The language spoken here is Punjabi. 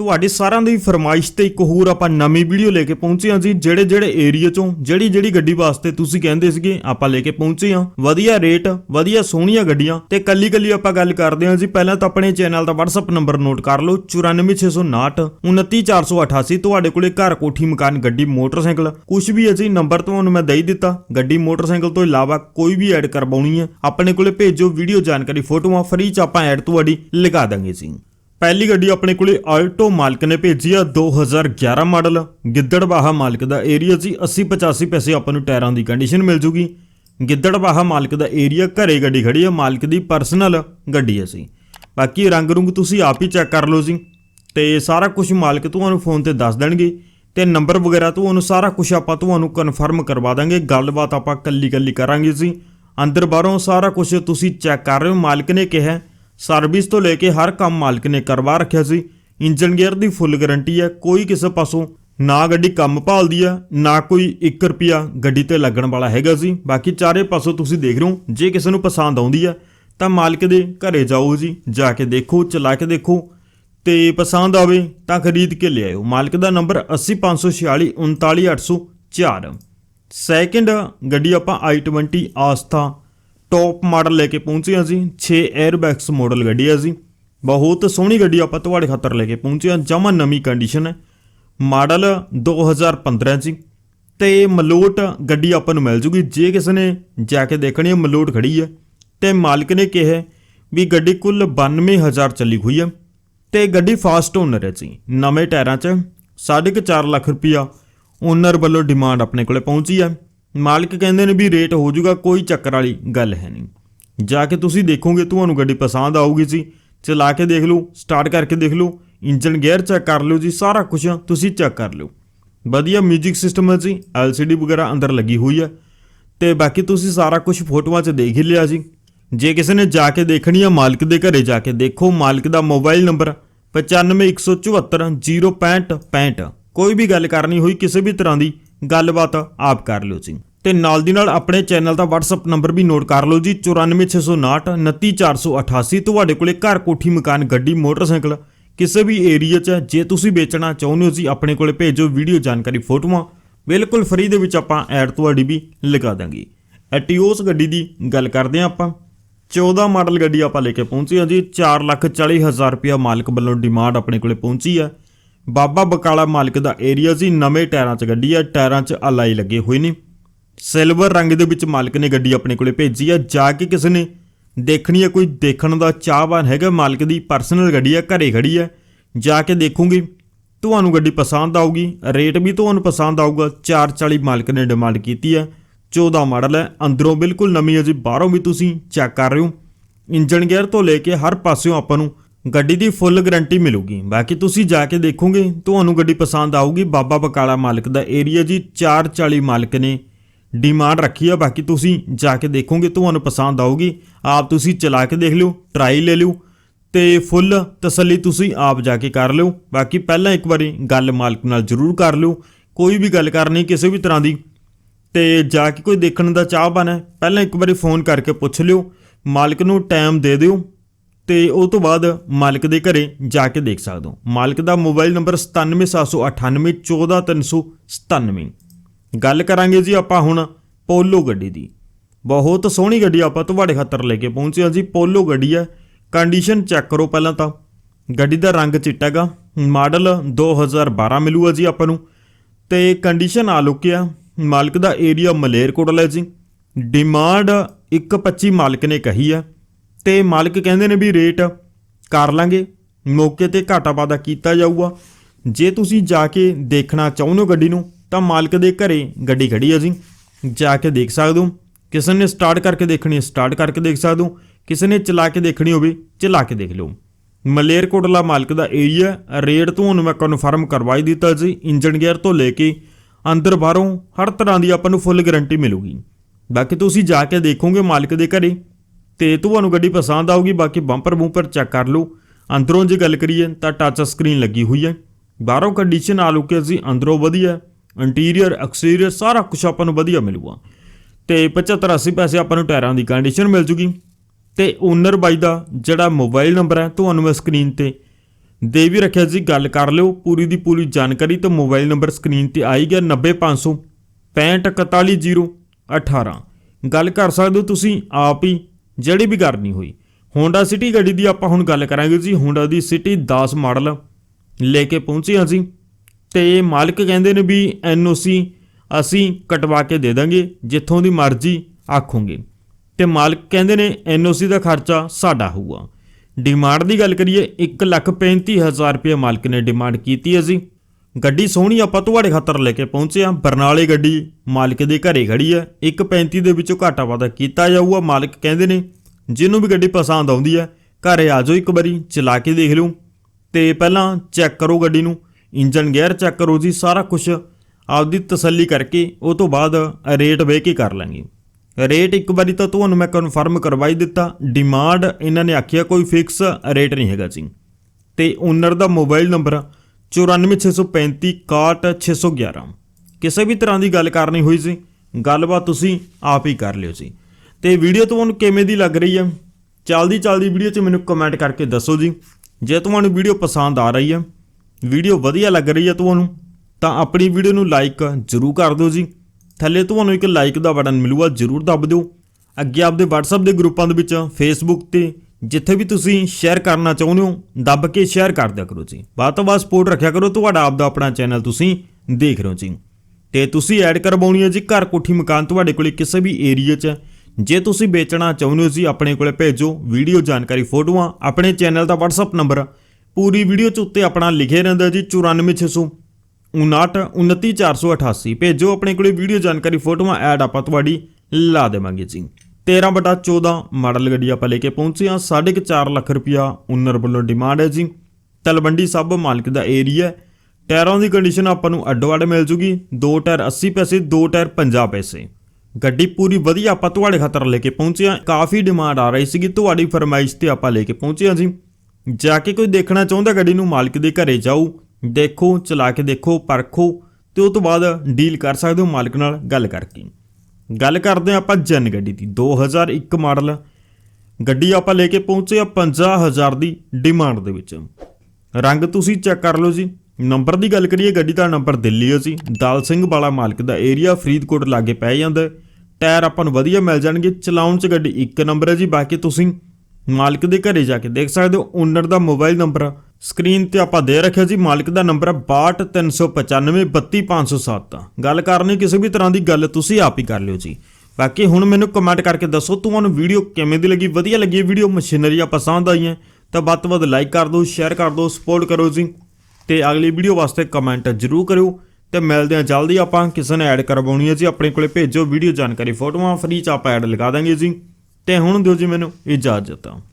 ਤੁਹਾਡੀ ਸਾਰਿਆਂ ਦੀ ਫਰਮਾਇਸ਼ ਤੇ ਇੱਕ ਹੋਰ ਆਪਾਂ ਨਵੀਂ ਵੀਡੀਓ ਲੈ ਕੇ ਪਹੁੰਚੇ ਹਾਂ ਜੀ, ਜਿਹੜੇ ਜਿਹੜੇ ਏਰੀਆ ਚੋਂ, ਜਿਹੜੀ ਜਿਹੜੀ ਗੱਡੀ ਵਾਸਤੇ ਤੁਸੀਂ ਕਹਿੰਦੇ ਸੀਗੇ, ਆਪਾਂ ਲੈ ਕੇ ਪਹੁੰਚੇ ਹਾਂ। ਵਧੀਆ ਰੇਟ, ਵਧੀਆ ਸੋਹਣੀਆਂ ਗੱਡੀਆਂ ਤੇ ਕੱਲੀ ਕੱਲੀ ਆਪਾਂ ਗੱਲ ਕਰਦੇ ਹਾਂ ਜੀ। ਪਹਿਲਾਂ ਤਾਂ ਆਪਣੇ ਚੈਨਲ ਦਾ WhatsApp ਨੰਬਰ ਨੋਟ ਕਰ ਲਓ 94659 29488 ਤੁਹਾਡੇ ਕੋਲੇ ਘਰ ਕੋਠੀ ਮਕਾਨ, ਗੱਡੀ ਮੋਟਰਸਾਈਕਲ ਕੁਝ ਵੀ ਹੈ ਜੀ, ਨੰਬਰ ਤੁਹਾਨੂੰ ਮੈਂ ਦੇ ਦਿੱਤਾ। ਗੱਡੀ ਮੋਟਰਸਾਈਕਲ ਤੋਂ ਇਲਾਵਾ ਕੋਈ ਵੀ ਐਡ ਕਰਵਾਉਣੀ ਹੈ, ਆਪਣੇ ਕੋਲੇ ਭੇਜੋ, ਵੀਡੀਓ ਜਾਣਕਾਰੀ, ਫੋਟੋਆਂ, ਫ੍ਰੀ ਚ ਆਪਾਂ ਐਡ ਤੁਹਾਡੀ ਲਗਾ ਦਾਂਗੇ ਜੀ। ਪਹਿਲੀ ਗੱਡੀ ਆਪਣੇ ਕੋਲੇ ਆਲਟੋ ਮਾਲਕ ਨੇ ਭੇਜੀ ਆ 2011 ਮਾਡਲ। ਗਿੱਦੜਬਾਹਾ ਮਾਲਕ ਦਾ ਏਰੀਆ ਸੀ 80 85 ਪੈਸੇ ਆਪਾਂ ਨੂੰ ਟਾਇਰਾਂ ਦੀ ਕੰਡੀਸ਼ਨ ਮਿਲ ਜੂਗੀ। ਗਿੱਦੜਬਾਹਾ ਮਾਲਕ ਦਾ ਏਰੀਆ ਘਰੇ ਗੱਡੀ ਖੜੀ ਆ, ਮਾਲਕ ਦੀ ਪਰਸਨਲ ਗੱਡੀ ਹੈ ਸੀ। ਬਾਕੀ ਰੰਗ ਰੁੰਗ ਤੁਸੀਂ ਆਪ ਹੀ ਚੈੱਕ ਕਰ ਲਓ ਜੀ। ਤੇ ਸਾਰਾ ਕੁਝ ਮਾਲਕ ਤੁਹਾਨੂੰ ਫੋਨ ਤੇ ਦੱਸ ਦੇਣਗੇ। ਤੇ ਨੰਬਰ ਵਗੈਰਾ ਤੁਹਾਨੂੰ ਸਾਰਾ ਕੁਝ ਆਪਾਂ ਤੁਹਾਨੂੰ ਕਨਫਰਮ ਕਰਵਾ ਦਾਂਗੇ। ਗੱਲਬਾਤ ਆਪਾਂ ਕੱਲੀ ਕੱਲੀ ਕਰਾਂਗੇ ਜੀ। ਅੰਦਰ ਬਾਹਰੋਂ ਸਾਰਾ ਕੁਝ ਤੁਸੀਂ ਚੈੱਕ ਕਰ ਰਹੇ ਹੋ। ਮਾਲਕ ਨੇ ਕਿਹਾ ਸਰਵਿਸ ਤੋਂ ਲੈ ਕੇ ਹਰ ਕੰਮ ਮਾਲਕ ਨੇ ਕਰਵਾ ਰੱਖਿਆ ਸੀ। ਇੰਜਨ ਗੇਅਰ ਦੀ ਫੁੱਲ ਗਾਰੰਟੀ ਹੈ, ਕੋਈ ਕਿਸੇ ਪਾਸੋਂ ਨਾ ਗੱਡੀ ਕੰਮ ਭਾਲਦੀ ਆ ਨਾ ਕੋਈ 1 ਰੁਪਿਆ ਗੱਡੀ ਤੇ ਲੱਗਣ ਵਾਲਾ ਹੈਗਾ ਸੀ। ਬਾਕੀ ਚਾਰੇ ਪਾਸੋਂ ਤੁਸੀਂ ਦੇਖ ਰਹੇ ਹੋ, ਜੇ ਕਿਸੇ ਨੂੰ ਪਸੰਦ ਆਉਂਦੀ ਆ ਤਾਂ ਮਾਲਕ ਦੇ ਘਰੇ ਜਾਓ ਜੀ, ਜਾ ਕੇ ਦੇਖੋ, ਚਲਾ ਕੇ ਦੇਖੋ। ਤੇ ਪਸੰਦ ਆਵੇ ਤਾਂ ਖਰੀਦ ਕੇ ਲਿਆਇਓ ਮਾਲਕ ਦਾ ਨੰਬਰ 80546 39804 ਸੈਕਿੰਡ ਗੱਡੀ ਆਪਾਂ i20 ਆਸਥਾ ਟੌਪ ਮਾਡਲ ਲੈ ਕੇ ਪਹੁੰਚੇ ਹਾਂ ਜੀ। 6 에ਅਰਬੈਗਸ ਮਾਡਲ ਗੱਡੀ ਹੈ ਜੀ। ਬਹੁਤ ਸੋਹਣੀ ਗੱਡੀ ਆਪਾਂ ਤੁਹਾਡੇ ਖਾਤਰ ਲੈ ਕੇ ਪਹੁੰਚੇ ਹਾਂ। ਜਮਾ ਨਵੀਂ ਕੰਡੀਸ਼ਨ ਹੈ। ਮਾਡਲ 2015 ਜੀ। ਤੇ ਮਲੋਟ ਗੱਡੀ ਆਪਾਂ ਨੂੰ ਮਿਲ ਜੂਗੀ। ਜੇ ਕਿਸੇ ਨੇ ਜਾ ਕੇ ਦੇਖਣੀ ਹੈ, ਮਲੋਟ ਖੜੀ ਹੈ। ਤੇ ਮਾਲਕ ਨੇ ਕਿਹਾ ਵੀ ਗੱਡੀ ਕੁੱਲ 92000 ਚੱਲੀ ਹੋਈ ਹੈ। ਤੇ ਗੱਡੀ ਫਾਸਟ ਓਨਰ ਹੈ ਜੀ। ਨਵੇਂ ਟਾਇਰਾਂ 'ਚ 4.5 ਲੱਖ ਰੁਪਇਆ ਓਨਰ ਵੱਲੋਂ ਡਿਮਾਂਡ ਆਪਣੇ ਕੋਲੇ ਪਹੁੰਚੀ ਹੈ। ਮਾਲਕ ਕਹਿੰਦੇ ਨੇ ਵੀ ਰੇਟ ਹੋ ਜਾਊਗਾ, ਕੋਈ ਚੱਕਰ ਵਾਲੀ ਗੱਲ ਹੈ ਨਹੀਂ। ਜਾ ਕੇ ਤੁਸੀਂ ਦੇਖੋਗੇ, ਤੁਹਾਨੂੰ ਗੱਡੀ ਪਸੰਦ ਆਊਗੀ ਜੀ। ਚਲਾ ਕੇ ਦੇਖ ਲਓ ਸਟਾਰਟ ਕਰਕੇ ਦੇਖ ਲਓ ਇੰਜਨ ਗੇਅਰ ਚੈੱਕ ਕਰ ਲਿਓ ਜੀ, ਸਾਰਾ ਕੁਝ ਤੁਸੀਂ ਚੈੱਕ ਕਰ ਲਿਓ। ਵਧੀਆ 뮤직 ਸਿਸਟਮ ਹੈ ਜੀ LCD ਵਗੈਰਾ ਅੰਦਰ ਲੱਗੀ ਹੋਈ ਹੈ। ਤੇ ਬਾਕੀ ਤੁਸੀਂ ਸਾਰਾ ਕੁਝ ਫੋਟੋਆਂ 'ਚ ਦੇਖ ਹੀ ਲਿਆ ਜੀ। ਜੇ ਕਿਸੇ ਨੇ ਜਾ ਕੇ ਦੇਖਣੀ ਆ, ਮਾਲਕ ਦੇ ਘਰੇ ਜਾ ਕੇ ਦੇਖੋ, ਮਾਲਕ ਦਾ ਮੋਬਾਈਲ ਨੰਬਰ 9517406565 ਕੋਈ ਵੀ ਗੱਲ ਕਰਨੀ ਹੋਈ, ਕਿਸੇ ਵੀ ਤਰ੍ਹਾਂ ਦੀ ਗੱਲਬਾਤ ਆਪ ਕਰ ਲਿਓ ਜੀ। ਤੇ ਨਾਲ ਦੀ ਨਾਲ ਆਪਣੇ ਚੈਨਲ ਦਾ WhatsApp ਨੰਬਰ ਵੀ ਨੋਟ ਕਰ ਲਓ ਜੀ 94659 29488 ਤੁਹਾਡੇ ਕੋਲੇ ਘਰ ਕੋਠੀ, ਮਕਾਨ, ਗੱਡੀ, ਮੋਟਰਸਾਈਕਲ, ਕਿਸੇ ਵੀ ਏਰੀਆ 'ਚ ਜੇ ਤੁਸੀਂ ਵੇਚਣਾ ਚਾਹੁੰਦੇ ਹੋ ਜੀ, ਆਪਣੇ ਕੋਲੇ ਭੇਜੋ ਵੀਡੀਓ ਜਾਣਕਾਰੀ ਫੋਟੋਆਂ। ਬਿਲਕੁਲ ਫ੍ਰੀ ਦੇ ਵਿੱਚ ਆਪਾਂ ਐਡ ਤੁਹਾਡੀ ਵੀ ਲਗਾ ਦਾਂਗੇ। ਐਟੀਓਸ ਗੱਡੀ ਦੀ ਗੱਲ ਕਰਦੇ ਹਾਂ ਆਪਾਂ। 14 ਮਾਡਲ ਗੱਡੀ ਆਪਾਂ ਲੈ ਕੇ ਪਹੁੰਚੇ ਹਾਂ ਜੀ 440000 ਰੁਪਇਆ ਮਾਲਕ ਵੱਲੋਂ ਡਿਮਾਂਡ ਆਪਣੇ ਕੋਲੇ ਪਹੁੰਚੀ ਹੈ। ਬਾਬਾ ਬਕਾਲਾ ਮਾਲਕ ਦਾ ਏਰੀਆ ਸੀ, ਨਵੇਂ ਟਾਇਰਾਂ 'ਚ ਗੱਡੀ ਹੈ ਟਾਇਰਾਂ 'ਚ ਅਲਾਈ ਲੱਗੇ ਹੋਏ ਨੇ। ਸਿਲਵਰ ਰੰਗ ਦੇ ਵਿੱਚ ਮਾਲਕ ਨੇ ਗੱਡੀ ਆਪਣੇ ਕੋਲੇ ਭੇਜੀ ਹੈ ਜਾ ਕੇ ਕਿਸੇ ਨੇ ਦੇਖਣੀ ਹੈ ਕੋਈ ਦੇਖਣ ਦਾ ਚਾਹਵਾਨ ਹੈਗਾ, ਮਾਲਕ ਦੀ ਪਰਸਨਲ ਗੱਡੀ ਹੈ ਘਰੇ ਖੜੀ ਹੈ ਜਾ ਕੇ ਦੇਖੋਗੇ, ਤੁਹਾਨੂੰ ਗੱਡੀ ਪਸੰਦ ਆਊਗੀ ਰੇਟ ਵੀ ਤੁਹਾਨੂੰ ਪਸੰਦ ਆਊਗਾ 440 ਮਾਲਕ ਨੇ ਡਿਮਾਂਡ ਕੀਤੀ ਹੈ 14 ਮਾਡਲ ਹੈ ਅੰਦਰੋਂ ਬਿਲਕੁਲ ਨਵੀਂ ਹੈ ਜੀ, ਬਾਹਰੋਂ ਵੀ ਤੁਸੀਂ ਚੈੱਕ ਕਰ ਰਹੇ ਹੋ। ਇੰਜਨ ਗੇਅਰ ਤੋਂ ਲੈ ਕੇ ਹਰ ਪਾਸਿਓਂ ਆਪਾਂ ਨੂੰ ਗੱਡੀ ਦੀ ਫੁੱਲ ਗਾਰੰਟੀ ਮਿਲੂਗੀ। ਬਾਕੀ ਤੁਸੀਂ ਜਾ ਕੇ ਦੇਖੋਗੇ, ਤੁਹਾਨੂੰ ਗੱਡੀ ਪਸੰਦ ਆਊਗੀ। ਬਾਬਾ ਬਕਾਲਾ ਮਾਲਕ ਦਾ ਏਰੀਆ ਜੀ 440 ਮਾਲਕ ਨੇ ਡਿਮਾਂਡ ਰੱਖੀ ਆ। ਬਾਕੀ ਤੁਸੀਂ ਜਾ ਕੇ ਦੇਖੋਗੇ, ਤੁਹਾਨੂੰ ਪਸੰਦ ਆਊਗੀ। ਆਪ ਤੁਸੀਂ ਚਲਾ ਕੇ ਦੇਖ ਲਿਓ, ਟਰਾਈ ਲੈ ਲਿਓ ਤੇ ਫੁੱਲ ਤਸੱਲੀ ਤੁਸੀਂ ਆਪ ਜਾ ਕੇ ਕਰ ਲਿਓ। ਬਾਕੀ ਪਹਿਲਾਂ ਇੱਕ ਵਾਰੀ ਗੱਲ ਮਾਲਕ ਨਾਲ ਜ਼ਰੂਰ ਕਰ ਲਿਓ। ਕੋਈ ਵੀ ਗੱਲ ਕਰਨੀ ਕਿਸੇ ਵੀ ਤਰ੍ਹਾਂ ਦੀ ਤੇ ਜਾ ਕੇ ਕੋਈ ਦੇਖਣ ਦਾ ਚਾਹਵਾਨ ਹੈ, ਪਹਿਲਾਂ ਇੱਕ ਵਾਰੀ ਫੋਨ ਕਰਕੇ ਪੁੱਛ ਲਿਓ। ਮਾਲਕ ਨੂੰ ਟਾਈਮ ਦੇ ਦਿਓ। ਤੇ ਉਹ ਤੋਂ ਬਾਅਦ ਮਾਲਕ ਦੇ ਘਰੇ ਜਾ ਕੇ ਦੇਖ ਸਕਦੇ ਹੋ। ਮਾਲਕ ਦਾ ਮੋਬਾਈਲ ਨੰਬਰ 9778914397 ਗੱਲ ਕਰਾਂਗੇ ਜੀ ਆਪਾਂ ਹੁਣ ਪੋਲੋ ਗੱਡੀ ਦੀ। ਬਹੁਤ ਸੋਹਣੀ ਗੱਡੀ ਆਪਾਂ ਤੁਹਾਡੇ ਖਾਤਰ ਲੈ ਕੇ ਪਹੁੰਚੇ ਹਾਂ ਜੀ। ਪੋਲੋ ਗੱਡੀ ਹੈ ਕੰਡੀਸ਼ਨ ਚੈੱਕ ਕਰੋ ਪਹਿਲਾਂ ਤਾਂ। ਗੱਡੀ ਦਾ ਰੰਗ ਚਿੱਟਾ ਹੈਗਾ, ਮਾਡਲ 2012 ਮਿਲੂਗਾ ਜੀ ਆਪਾਂ ਨੂੰ। ਤੇ ਕੰਡੀਸ਼ਨ ਆ ਲੁਕਿਆ ਮਾਲਕ ਦਾ ਏਰੀਆ ਮਲੇਰਕੋਟਲਾ ਜੀ। ਡਿਮਾਂਡ 125 ਮਾਲਕ ਨੇ ਕਹੀ ਹੈ ਤੇ ਮਾਲਕ ਕਹਿੰਦੇ ਨੇ ਵੀ ਰੇਟ ਕਰ ਲਾਂਗੇ। ਮੌਕੇ ਤੇ ਘਾਟਾ ਵਾਧਾ ਕੀਤਾ ਜਾਊਗਾ। ਜੇ ਤੁਸੀਂ ਜਾ ਕੇ ਦੇਖਣਾ ਚਾਹੁੰਦੇ ਹੋ ਗੱਡੀ ਨੂੰ, ਤਾਂ ਮਾਲਕ ਦੇ ਘਰੇ ਗੱਡੀ ਖੜੀ ਹੈ ਜੀ। ਜਾ ਕੇ ਦੇਖ ਸਕਦੇ ਹੋ। ਕਿਸੇ ਨੇ ਸਟਾਰਟ ਕਰਕੇ ਦੇਖਣੀ ਹੈ ਸਟਾਰਟ ਕਰਕੇ ਦੇਖ ਸਕਦੇ ਹੋ। ਕਿਸੇ ਨੇ ਚਲਾ ਕੇ ਦੇਖਣੀ ਹੋਵੇ, ਚਲਾ ਕੇ ਦੇਖ ਲਓ। ਮਲੇਰਕੋਟਲਾ ਮਾਲਕ ਦਾ ਏਰੀਆ ਰੇਟ ਤੁਹਾਨੂੰ ਮੈਂ ਕਨਫਰਮ ਕਰਵਾਈ ਦਿੱਤਾ ਜੀ। ਇੰਜਨ ਗੇਅਰ ਤੋਂ ਲੈ ਕੇ ਅੰਦਰ ਬਾਹਰੋਂ ਹਰ ਤਰ੍ਹਾਂ ਦੀ ਆਪਾਂ ਨੂੰ ਫੁੱਲ ਗਾਰੰਟੀ ਮਿਲੂਗੀ। ਬਾਕੀ ਤੁਸੀਂ ਜਾ ਕੇ ਦੇਖੋਗੇ ਮਾਲਕ ਦੇ ਘਰੇ। ਤੇ ਤੁਹਾਨੂੰ ਗੱਡੀ ਪਸੰਦ ਆਊਗੀ, ਬਾਕੀ ਬੰਪਰ ਬੂਪਰ ਚੈੱਕ ਕਰ ਲਓ ਅੰਦਰੋਂ ਜੇ ਗੱਲ ਕਰੀਏ, ਤਾਂ ਟੱਚ ਸਕਰੀਨ ਲੱਗੀ ਹੋਈ ਹੈ। ਬਾਹਰੋਂ ਕੰਡੀਸ਼ਨ ਆ ਲੁਕੇ ਸੀ ਅੰਦਰੋਂ ਵਧੀਆ ਇੰਟੀਰੀਅਰ ਐਕਸਟੀਰੀਅਰ ਸਾਰਾ ਕੁਝ ਆਪਾਂ ਨੂੰ ਵਧੀਆ ਮਿਲੂਗਾ। ਤੇ 75 80 ਪੈਸੇ ਆਪਾਂ ਨੂੰ ਟਾਇਰਾਂ ਦੀ ਕੰਡੀਸ਼ਨ ਮਿਲ ਜੂਗੀ। ਤੇ ਓਨਰ ਬਾਈ ਦਾ ਜਿਹੜਾ ਮੋਬਾਈਲ ਨੰਬਰ ਹੈ, ਤੁਹਾਨੂੰ ਮੈਂ ਸਕਰੀਨ ਤੇ ਦੇ ਵੀ ਰੱਖਿਆ ਜੀ ਗੱਲ ਕਰ ਲਿਓ। ਪੂਰੀ ਦੀ ਪੂਰੀ ਜਾਣਕਾਰੀ ਤੇ ਮੋਬਾਈਲ ਨੰਬਰ ਸਕਰੀਨ ਤੇ ਆਈ ਗਿਆ 90500 6541018 ਗੱਲ ਕਰ ਸਕਦੇ ਹੋ ਤੁਸੀਂ ਆਪ ਹੀ ਜਿਹੜੀ ਵੀ ਕਰਨੀ ਹੋਈ। ਹੋਂਡਾ ਸਿਟੀ ਗੱਡੀ ਦੀ ਆਪਾਂ ਹੁਣ ਗੱਲ ਕਰਾਂਗੇ ਜੀ। ਹੋਂਡਾ ਦੀ ਸਿਟੀ 10 ਮਾਡਲ ਲੈ ਕੇ ਪਹੁੰਚੇ ਹਾਂ ਜੀ। ਤੇ ਮਾਲਕ ਕਹਿੰਦੇ ਨੇ ਵੀ ਐਨਓਸੀ ਅਸੀਂ ਕਟਵਾ ਕੇ ਦੇ ਦਾਂਗੇ, ਜਿੱਥੋਂ ਦੀ ਮਰਜ਼ੀ ਆਖੋਗੇ। ਤੇ ਮਾਲਕ ਕਹਿੰਦੇ ਨੇ ਐਨਓਸੀ ਦਾ ਖਰਚਾ ਸਾਡਾ ਹੋਊਗਾ। ਡਿਮਾਂਡ ਦੀ ਗੱਲ ਕਰੀਏ 135000 ਰੁਪਏ ਮਾਲਕ ਨੇ ਡਿਮਾਂਡ ਕੀਤੀ ਹੈ ਜੀ। ਗੱਡੀ ਸੋਹਣੀ ਆਪਾਂ ਤੁਹਾਡੇ ਖਾਤਰ ਲੈ ਕੇ ਪਹੁੰਚੇ ਆ ਬਰਨਾਲੇ ਗੱਡੀ, ਮਾਲਕ ਦੇ ਘਰੇ ਖੜੀ ਹੈ। 135 ਦੇ ਵਿੱਚੋਂ ਘਾਟਾ ਵਾਧਾ ਕੀਤਾ ਜਾਊਗਾ, ਮਾਲਕ ਕਹਿੰਦੇ ਨੇ। ਜਿਹਨੂੰ ਵੀ ਗੱਡੀ ਪਸੰਦ ਆਉਂਦੀ ਹੈ, ਘਰੇ ਆ ਜਾਓ ਇੱਕ ਵਾਰੀ, ਚਲਾ ਕੇ ਦੇਖ ਲਓ। ਤੇ ਪਹਿਲਾਂ ਚੈੱਕ ਕਰੋ ਗੱਡੀ ਨੂੰ। ਇੰਜਨ ਗੇਅਰ ਚੈੱਕ ਕਰੋ ਜੀ, ਸਾਰਾ ਕੁਝ ਆਪਦੀ ਤਸੱਲੀ ਕਰਕੇ, ਉਹ ਤੋਂ ਬਾਅਦ ਰੇਟ ਵੇਖ ਕੇ ਕਰ ਲਾਂਗੇ। ਰੇਟ ਇੱਕ ਵਾਰੀ ਤਾਂ ਤੁਹਾਨੂੰ ਮੈਂ ਕਨਫਰਮ ਕਰਵਾਈ ਦਿੱਤਾ। ਡਿਮਾਂਡ ਇਹਨਾਂ ਨੇ ਆਖਿਆ ਕੋਈ ਫਿਕਸ ਰੇਟ ਨਹੀਂ ਹੈਗਾ ਜੀ। ਤੇ ਓਨਰ ਦਾ ਮੋਬਾਈਲ ਨੰਬਰ 9465361611 ਕਿਸੇ ਵੀ ਤਰ੍ਹਾਂ ਦੀ ਗੱਲ ਕਰਨੀ ਹੋਈ ਸੀ, ਗੱਲਬਾਤ ਤੁਸੀਂ ਆਪ ਹੀ ਕਰ ਲਿਓ ਜੀ ਤੇ ਵੀਡੀਓ ਤੁਹਾਨੂੰ ਕਿਵੇਂ ਦੀ ਲੱਗ ਰਹੀ ਹੈ? ਚੱਲਦੀ ਚੱਲਦੀ ਵੀਡੀਓ 'ਚ ਮੈਨੂੰ ਕਮੈਂਟ ਕਰਕੇ ਦੱਸੋ ਜੀ। ਜੇ ਤੁਹਾਨੂੰ ਵੀਡੀਓ ਪਸੰਦ ਆ ਰਹੀ ਹੈ, ਵੀਡੀਓ ਵਧੀਆ ਲੱਗ ਰਹੀ ਹੈ ਤੁਹਾਨੂੰ, ਤਾਂ ਆਪਣੀ ਵੀਡੀਓ ਨੂੰ ਲਾਈਕ ਜ਼ਰੂਰ ਕਰ ਦਿਓ ਜੀ। ਥੱਲੇ ਤੁਹਾਨੂੰ ਇੱਕ ਲਾਈਕ ਦਾ ਬਟਨ ਮਿਲੂਗਾ, ਜ਼ਰੂਰ ਦਬ ਦਿਓ। ਅੱਗੇ ਆਪਦੇ WhatsApp ਦੇ ਗਰੁੱਪਾਂ ਦੇ ਵਿੱਚ Facebook ਤੇ ਜਿੱਥੇ ਵੀ ਤੁਸੀਂ ਸ਼ੇਅਰ ਕਰਨਾ ਚਾਹੁੰਦੇ ਹੋ, ਦੱਬ ਕੇ ਸ਼ੇਅਰ ਕਰ ਦਿਆ ਕਰੋ ਜੀ। ਬਾਅਦ ਤੋਂ ਬਾਅਦ ਸਪੋਰਟ ਰੱਖਿਆ ਕਰੋ, ਤੁਹਾਡਾ ਆਪਦਾ ਆਪਣਾ ਚੈਨਲ ਤੁਸੀਂ ਦੇਖ ਰਹੇ ਹੋ ਜੀ। ਤੇ ਤੁਸੀਂ ਐਡ ਕਰਵਾਉਣੀ ਹੈ ਜੀ, ਘਰ ਕੋਠੀ ਮਕਾਨ ਤੁਹਾਡੇ ਕੋਲੇ ਕਿਸੇ ਵੀ ਏਰੀਆ 'ਚ। ਹੈ। ਜੇ ਤੁਸੀਂ ਵੇਚਣਾ ਚਾਹੁੰਦੇ ਹੋ ਜੀ, ਆਪਣੇ ਕੋਲੇ ਭੇਜੋ ਵੀਡੀਓ ਜਾਣਕਾਰੀ ਫੋਟੋਆਂ, ਆਪਣੇ ਚੈਨਲ ਦਾ WhatsApp ਨੰਬਰ ਪੂਰੀ ਵੀਡੀਓ 'ਚ ਉੱਤੇ ਆਪਣਾ ਲਿਖੇ ਰਹਿੰਦਾ ਜੀ 94600 59 29488 ਭੇਜੋ, ਆਪਣੇ ਕੋਲੇ ਵੀਡੀਓ ਜਾਣਕਾਰੀ ਫੋਟੋਆਂ ਐਡ ਆਪਾਂ ਤੁਹਾਡੀ ਲਾ ਦੇਵਾਂਗੇ ਜੀ। 13 ਬਟਾ 14 ਮਾਡਲ ਗੱਡੀ ਆਪਾਂ ਲੈ ਕੇ ਪਹੁੰਚੇ ਹਾਂ। 4.5 ਲੱਖ ਰੁਪਿਆ ਓਨਰ ਵੱਲੋਂ ਡਿਮਾਂਡ ਹੈ ਜੀ। ਤਲਵੰਡੀ ਸਭ ਮਾਲਕ ਦਾ ਏਰੀਆ ਟਾਇਰਾਂ ਦੀ ਕੰਡੀਸ਼ਨ ਆਪਾਂ ਨੂੰ ਅੱਡੋ ਅੱਡ ਮਿਲ ਜੂਗੀ। ਦੋ ਟਾਇਰ 80 ਪੈਸੇ, ਦੋ ਟਾਇਰ 50 ਪੈਸੇ। ਗੱਡੀ ਪੂਰੀ ਵਧੀਆ ਆਪਾਂ ਤੁਹਾਡੇ ਖਾਤਰ ਲੈ ਕੇ ਪਹੁੰਚੇ ਹਾਂ। ਕਾਫੀ ਡਿਮਾਂਡ ਆ ਰਹੀ ਸੀਗੀ। ਤੁਹਾਡੀ ਫਰਮਾਇਸ਼ ਤੇ ਆਪਾਂ ਲੈ ਕੇ ਪਹੁੰਚੇ ਹਾਂ ਜੀ। ਜਾ ਕੇ ਕੋਈ ਦੇਖਣਾ ਚਾਹੁੰਦਾ ਗੱਡੀ ਨੂੰ ਮਾਲਕ ਦੇ ਘਰੇ ਜਾਓ ਦੇਖੋ, ਚਲਾ ਕੇ ਦੇਖੋ, ਪਰਖੋ ਤੇ ਉਸ ਤੋਂ ਬਾਅਦ ਡੀਲ ਕਰ ਸਕਦੇ ਹੋ ਮਾਲਕ ਨਾਲ ਗੱਲ ਕਰਕੇ। ਗੱਲ ਕਰਦੇ ਹਾਂ ਆਪਾਂ ਜਨ ਗੱਡੀ ਦੀ 2001 ਮਾਡਲ। ਗੱਡੀ ਆਪਾਂ ਲੈ ਕੇ ਪਹੁੰਚੇ ਆ 50000 ਦੀ ਡਿਮਾਂਡ ਦੇ ਵਿੱਚ। ਰੰਗ ਤੁਸੀਂ ਚੈੱਕ ਕਰ ਲਓ ਜੀ। ਨੰਬਰ ਦੀ ਗੱਲ ਕਰੀਏ, ਗੱਡੀ ਦਾ ਨੰਬਰ ਦਿੱਲੀ ਹੈ ਜੀ। ਦਲ ਸਿੰਘ ਵਾਲਾ ਮਾਲਕ ਦਾ ਏਰੀਆ ਫਰੀਦਕੋਟ ਲਾਗੇ ਪੈ ਜਾਂਦਾ ਟਾਇਰ ਆਪਾਂ ਨੂੰ ਵਧੀਆ ਮਿਲ ਜਾਣਗੇ। ਚਲਾਉਣ 'ਚ ਗੱਡੀ ਇੱਕ ਨੰਬਰ ਹੈ ਜੀ। ਬਾਕੀ ਤੁਸੀਂ ਮਾਲਕ ਦੇ ਘਰੇ ਜਾ ਕੇ ਦੇਖ ਸਕਦੇ ਹੋ। ਓਨਰ ਦਾ ਮੋਬਾਈਲ ਨੰਬਰ ਸਕਰੀਨ ਤੇ ਆਪਾਂ ਦੇ ਰੱਖਿਆ ਜੀ, ਮਾਲਕ ਦਾ ਨੰਬਰ ਹੈ 62395 32507 ਗੱਲ ਕਰਨੀ ਕਿਸੇ ਵੀ ਤਰ੍ਹਾਂ ਦੀ ਗੱਲ, ਤੁਸੀਂ ਆਪ ਹੀ ਕਰ ਲਿਓ ਜੀ। ਬਾਕੀ ਹੁਣ ਮੈਨੂੰ ਕਮੈਂਟ ਕਰਕੇ ਦੱਸੋ ਤੁਹਾਨੂੰ ਵੀਡੀਓ ਕਿਵੇਂ ਦੀ ਲੱਗੀ? ਵਧੀਆ ਲੱਗੀ ਵੀਡੀਓ ਮਸ਼ੀਨਰੀਆਂ ਪਸੰਦ ਆਈਆਂ ਤਾਂ ਵੱਧ ਤੋਂ ਵੱਧ ਲਾਈਕ ਕਰ ਦਿਓ ਸ਼ੇਅਰ ਕਰ ਦਿਓ ਸਪੋਰਟ ਕਰੋ ਜੀ। ਤੇ ਅਗਲੀ ਵੀਡੀਓ ਵਾਸਤੇ ਕਮੈਂਟ ਜ਼ਰੂਰ ਕਰਿਓ। ਤੇ ਮਿਲਦੇ ਹਾਂ ਜਲਦੀ ਆਪਾਂ, ਕਿਸੇ ਨੇ ਐਡ ਕਰਵਾਉਣੀ ਹੈ ਜੀ, ਆਪਣੇ ਕੋਲੇ ਭੇਜੋ ਵੀਡੀਓ ਜਾਣਕਾਰੀ, ਫੋਟੋਆਂ ਫ੍ਰੀ ਚ ਆਪਾਂ ਐਡ ਲਗਾ ਦਾਂਗੇ ਜੀ। ਤੇ ਹੁਣ ਦਿਓ ਜੀ ਮੈਨੂੰ ਇਜਾਜ਼ਤ।